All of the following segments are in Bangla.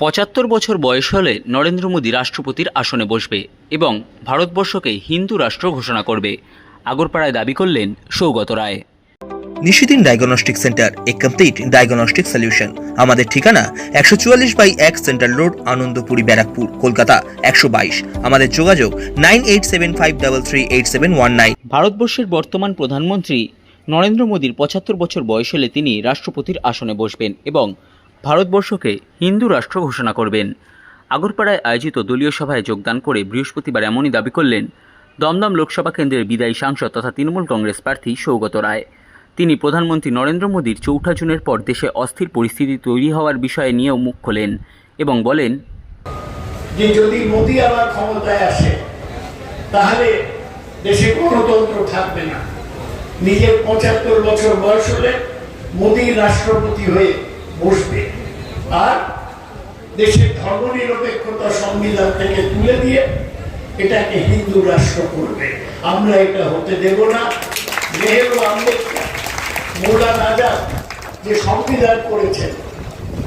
পঁচাত্তর বছর বয়স হলে নরেন্দ্র মোদী রাষ্ট্রপতির আসনে বসবে এবং ভারতবর্ষকে হিন্দু রাষ্ট্র ঘোষণা করবে। আগরপাড়ায় দাবি করলেন সৌগত রায়। নিশিদিন ডায়াগনস্টিক সেন্টার এ কমপ্লিট ডায়াগনস্টিক সলিউশন। আমাদের ঠিকানা একশো চুয়াল্লিশ বাই এক সেন্ট্রাল রোড আনন্দপুরি ব্যারাকপুর কলকাতা একশো বাইশ। আমাদের যোগাযোগ nine eight seven five double three eight seven one nine. ভারতবর্ষের বর্তমান প্রধানমন্ত্রী নরেন্দ্র মোদীর পঁচাত্তর বছর বয়স হলে তিনি রাষ্ট্রপতির আসনে বসবেন এবং ভারতবর্ষকে হিন্দু রাষ্ট্র ঘোষণা করবেন। আগরপাড়ায় আয়োজিত দলীয় সভায় যোগদান করে বৃহস্পতিবার এমনই দাবি করলেন দমদম লোকসভা কেন্দ্রের বিদায়ী সাংসদ তথা তৃণমূল কংগ্রেস প্রার্থী সৌগত রায়। তিনি প্রধানমন্ত্রী নরেন্দ্র মোদীর চৌঠা জুনের পর দেশে অস্থির পরিস্থিতি তৈরি হওয়ার বিষয়ে নিয়েও মুখ খোলেন এবং বলেন, যে যদি মোদি আবার ক্ষমতায় আসে, তাহলে দেশে গণতন্ত্র থাকবে না। নিজের পঁচাত্তর বছর বয়স হলে মোদি রাষ্ট্রপতি হয়ে বসবে। আর দেশের ধর্মনিরপেক্ষতা সংবিধান থেকে তুলে দিয়ে এটাকে হিন্দু রাষ্ট্র করবে। আমরা এটা হতে দেব না। নেহেরু আম্বেদকর মৌলানা আজাদ যে সংবিধান করেছেন,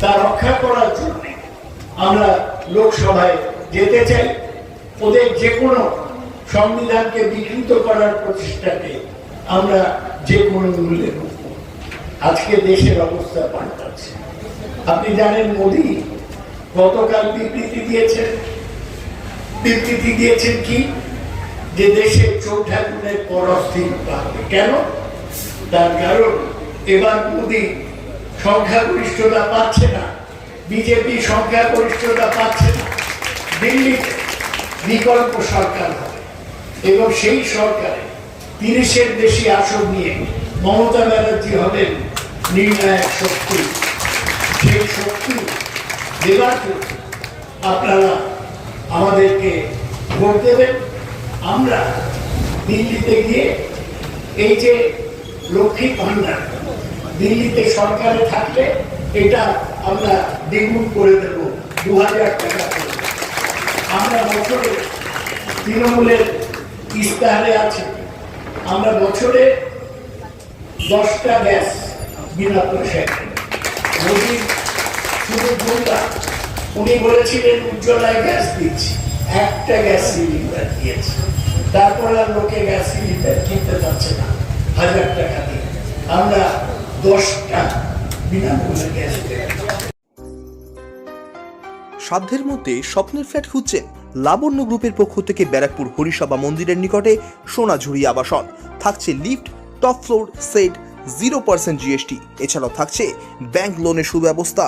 তা রক্ষা করার জন্য আমরা লোকসভায় যেতে চাই। ওদের যে কোনো সংবিধানকে বিকৃত করার প্রচেষ্টাকে আমরা যে কোনো মূল্যে আজকে দেশের অবস্থা পাল্টাচ্ছে। আপনি জানেন মোদী গতকাল বিবৃতি দিয়েছেন। বিবৃতি দিয়েছেন কি? যে দেশে চৌঠা পর কেন? তার কারণ, এবার মোদী সংখ্যাগরিষ্ঠতা পাচ্ছে না। বিজেপি সংখ্যাগরিষ্ঠতা পাচ্ছে না। দিল্লিতে বিকল্প সরকার হবে। এবং সেই সরকারে তিরিশের বেশি আসন নিয়ে মমতা ব্যানার্জি হবেন নির্ণায়ক শক্তি। শক্তি জন্য আপনারা আমাদেরকে ভোট দেবেন। আমরা দিল্লিতে গিয়ে এই যে লক্ষ্মী ভান্ডার দিল্লিতে সরকারে থাকলে এটা আমরা দ্বিগুণ করে দেব দু হাজার টাকা আমরা বছরে তৃণমূলের ইস্তাহারে আছে। আমরা বছরে দশটা গ্যাস বিনা পয়সায়। শুধু উনি বলেছিলেন, উজ্জ্বলায় গ্যাস দিচ্ছি। একটা গ্যাস সিলিন্ডার দিয়েছে। তারপর আর লোকে গ্যাস সিলিন্ডার কিনতে পারছে না। হাজার টাকা দিয়ে। আমরা দশটা বিনামূল্যে গ্যাস সাধ্যের মধ্যে স্বপ্নের ফ্ল্যাট খুঁজছেন লাবণ্য গ্রুপের পক্ষ থেকে ব্যারাকপুর হরিসভা মন্দিরের নিকটে সোনাঝুরি আবাসন। থাকছে lift, top floor, set zero percent GST এছাড়াও থাকছে ব্যাংক লোনের সুব্যবস্থা।